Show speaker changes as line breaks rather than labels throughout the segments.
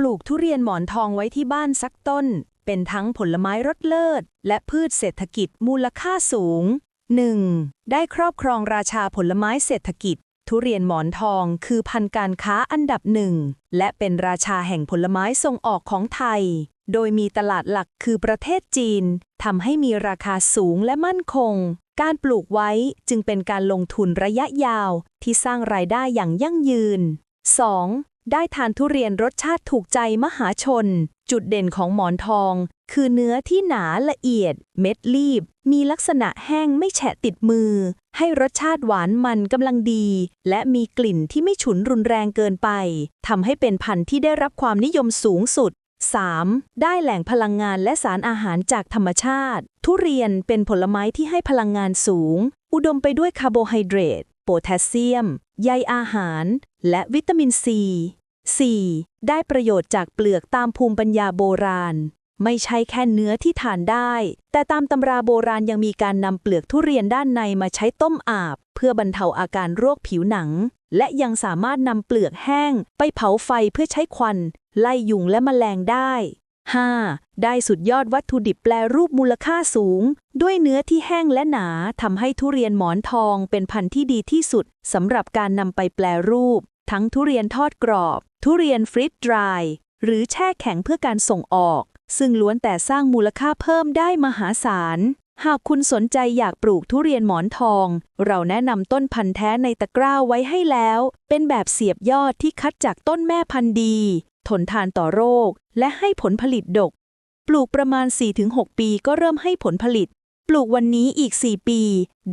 ปลูกทุเรียนหมอนทองไว้ที่บ้านสักต้น เป็นทั้งผลไม้รสเลิศ และพืชเศรษฐกิจมูลค่าสูง 1. ได้ครอบครองราชาผลไม้เศรษฐกิจ ทุเรียนหมอนทองคือพันธุ์การค้าอันดับหนึ่ง และเป็นราชาแห่งผลไม้ส่งออกของไทย โดยมีตลาดหลักคือประเทศจีนทำให้มีราคาสูงและมั่นคง การปลูกไว้จึงเป็นการลงทุนระยะยาวที่สร้างรายได้อย่างยั่งยืน 2. ได้ทานทุเรียนรสชาติถูกใจมหาชน จุดเด่นของหมอนทอง คือเนื้อที่หนาละเอียด เม็ดรีบ มีลักษณะแห้งไม่แฉะติดมือ ให้รสชาติหวานมันกำลังดี และมีกลิ่นที่ไม่ฉุนรุนแรงเกินไปทำให้เป็นพันธุ์ที่ได้รับความนิยมสูงสุด 3. ได้แหล่งพลังงานและสารอาหารจากธรรมชาติ ทุเรียนเป็นผลไม้ที่ให้พลังงานสูง อุดมไปด้วยคาร์โบไฮเดรตโพแทสเซียม ใยอาหาร และวิตามินซี 4. ได้ประโยชน์จากเปลือกตามภูมิปัญญาโบราณ ไม่ใช่แค่เนื้อที่ทานได้ แต่ตามตำราโบราณยังมีการนำเปลือกทุเรียนด้านในมาใช้ต้มอาบ เพื่อบรรเทาอาการโรคผิวหนัง และยังสามารถนำเปลือกแห้ง ไปเผาไฟเพื่อใช้ควัน ไล่ยุงและแมลงได้ 5. ได้สุดยอดวัตถุดิบแปรรูปมูลค่าสูง ด้วยเนื้อที่แห้งและหนาทำให้ทุเรียนหมอนทองเป็นพันธุ์ที่ดีที่สุดสำหรับการนำไปแปรรูป ทั้งทุเรียนทอดกรอบ ทุเรียนฟรีดดราย หรือแช่แข็งเพื่อการส่งออก ซึ่งล้วนแต่สร้างมูลค่าเพิ่มได้มหาศาล หากคุณสนใจอยากปลูกทุเรียนหมอนทอง เราแนะนำต้นพันธุ์แท้ในตะกร้าไว้ให้แล้ว เป็นแบบเสียบยอดที่คัดจากต้นแม่พันธุ์ดี ทนทานต่อโรค และให้ผลผลิตดก ปลูกประมาณ 4-6 ปีก็เริ่มให้ผลผลิต ปลูกวันนี้อีก 4 ปี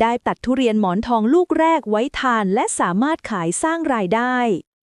ได้ตัดทุเรียนหมอนทองลูกแรกไว้ทานและสามารถขายสร้างรายได้